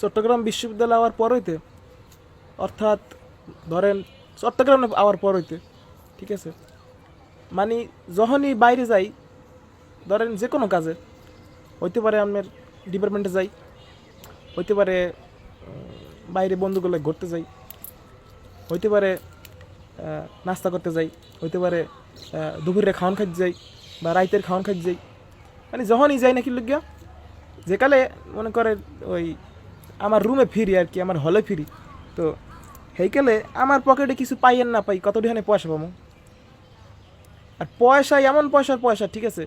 চট্টগ্রাম বিশ্ববিদ্যালয় আওয়ার পর হইতে, অর্থাৎ ধরেন চট্টগ্রামে আওয়ার পর হইতে, ঠিক আছে? মানে যখনই বাইরে যাই, ধরেন যে কোনো কাজে, হইতে পারে আমার ডিপার্টমেন্টে যাই, হইতে পারে বাইরে বন্ধুগুলো ঘুরতে যাই, হইতে পারে নাস্তা করতে যাই, হইতে পারে দুপুরে খাওয়ান খাইতে যাই বা রাইতের খাওয়ান খাইতে যাই। মানে যখনই যাই নাকি লোক যেকালে মনে করে ওই আমার রুমে ফিরি আর কি, আমার হলে ফিরি। তো সেইকালে আমার পকেটে কিছু পাই আর না পাই কতখানি পয়সা পাবো? আর পয়সা, এমন পয়সার পয়সা, ঠিক আছে?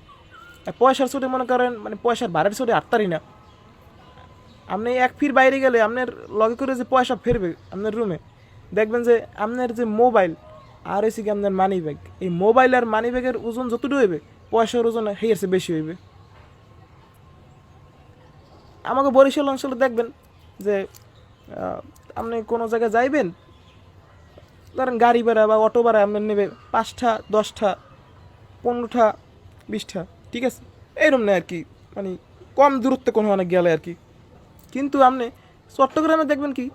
পয়সার ছোটে মনে করেন মানে পয়সার ভাড়ার ছোটে আটতারি না। আপনি এক ফির বাইরে গেলে আপনার লগে করে যে পয়সা ফেরবে আপনার রুমে দেখবেন যে আপনার যে মোবাইল আর হয়েছে কি আপনার মানি ব্যাগ এই মোবাইল আর মানি ব্যাগের ওজন যতটুকু হইবে, পয়সার ওজন হেয়েছে বেশি হইবে। আমাকে বরিশাল অঞ্চলে দেখবেন যে আপনি কোনো জায়গায় যাইবেন? ধরেন গাড়ি ভাড়া বা অটো ভাড়া আপনার নেবে পাঁচটা, দশটা, পনেরোটা, বিশটা, ঠিক আছে? এইরকম না আর কি মানে কম দূরত্বে কোনো অনেক গেলে আর কি। কিন্তু আপনি চট্টগ্রামে দেখবেন কি,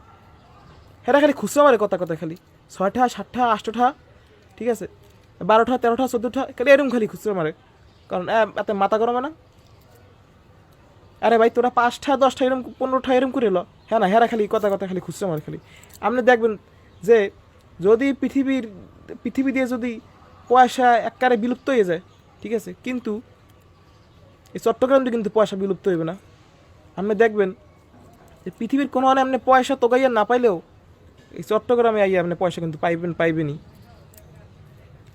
হেরা খালি খুচরা মারে কথা কথা খালি। ছয়টা, সাতটা, আটটা, ঠিক আছে? বারোটা, তেরোটা, চোদ্দোটা, খালি এরকম খালি খুচরা মারে কারণ এত মাথা গরমে না? আরে ভাই, তোরা পাঁচটা, দশটা এরকম, পনেরোটা এরকম করে এলো হ্যাঁ না, হেরা খালি কথা কথা খালি খুচরা মারে খালি। আপনি দেখবেন যে যদি পৃথিবীর, পৃথিবী দিয়ে যদি পয়সা একবারে বিলুপ্ত হয়ে যায়, ঠিক আছে? কিন্তু এই চট্টগ্রামটি কিন্তু পয়সা বিলুপ্ত হইবে না। আপনি দেখবেন যে পৃথিবীর কোনো আপনি পয়সা তোগাইয়া না পাইলেও এই চট্টগ্রামে আইয়া আপনি পয়সা কিন্তু পাইবেন, পাইবেনই।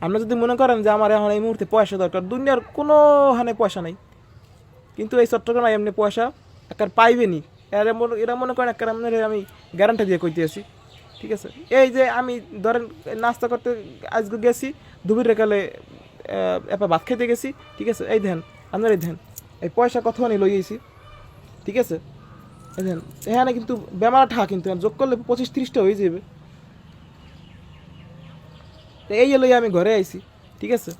আপনি যদি মনে করেন যে আমার এখন এই মুহূর্তে পয়সা দরকার, দুনিয়ার কোনো হানে পয়সা নাই। কিন্তু এই চট্টগ্রামে এমনি পয়সা একার পাইবেনি এরা মনে এরা মনে করেন আপনার আমি গ্যারান্টি দিয়ে কইতে আছি ঠিক আছে? এই যে আমি ধরেন নাস্তা করতে আজকে গেছি, দুপুরে কালে এবার ভাত খেতে গেছি, ঠিক আছে? এই ধ্যান আপনার এই ধ্যান এই পয়সা কত আনি লই গেছি ঠিক আছে? এই ধ্যান এখানে কিন্তু বেমার ঠা কিন্তু যোগ করলে পঁচিশ তিরিশটা হয়ে যাবে। এই লই আমি ঘরে আইছি, ঠিক আছে?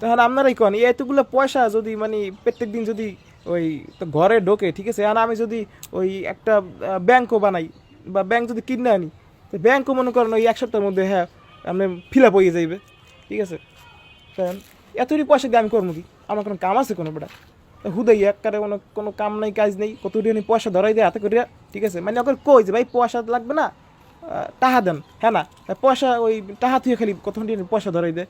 তখন আপনারাই কন এতগুলো পয়সা যদি মানে প্রত্যেক দিন যদি ওই তো ঘরে ঢোকে, ঠিক আছে? আর আমি যদি ওই একটা ব্যাংকও বানাই বা ব্যাংক যদি কিনে আনি, তো ব্যাংকও মনে করেন ওই এক সপ্তাহের মধ্যে হ্যাঁ আপনি ফিল আপ হয়ে যাইবে, ঠিক আছে? কারণ এতটি পয়সা দিয়ে আমি করব কি? আমার কোনো কাম আছে কোনো বেটা? হুদাই একবারে কোনো কোনো কাম নাই, কাজ নেই কতটি আমি পয়সা ধরাই দেয় হাতে করিয়া, ঠিক আছে? মানে ওকে কই যে, ভাই, পয়সা লাগবে না? টাহা দেন হ্যাঁ না? পয়সা ওই টাহা তুই খালি কত পয়সা ধরাই দেয়?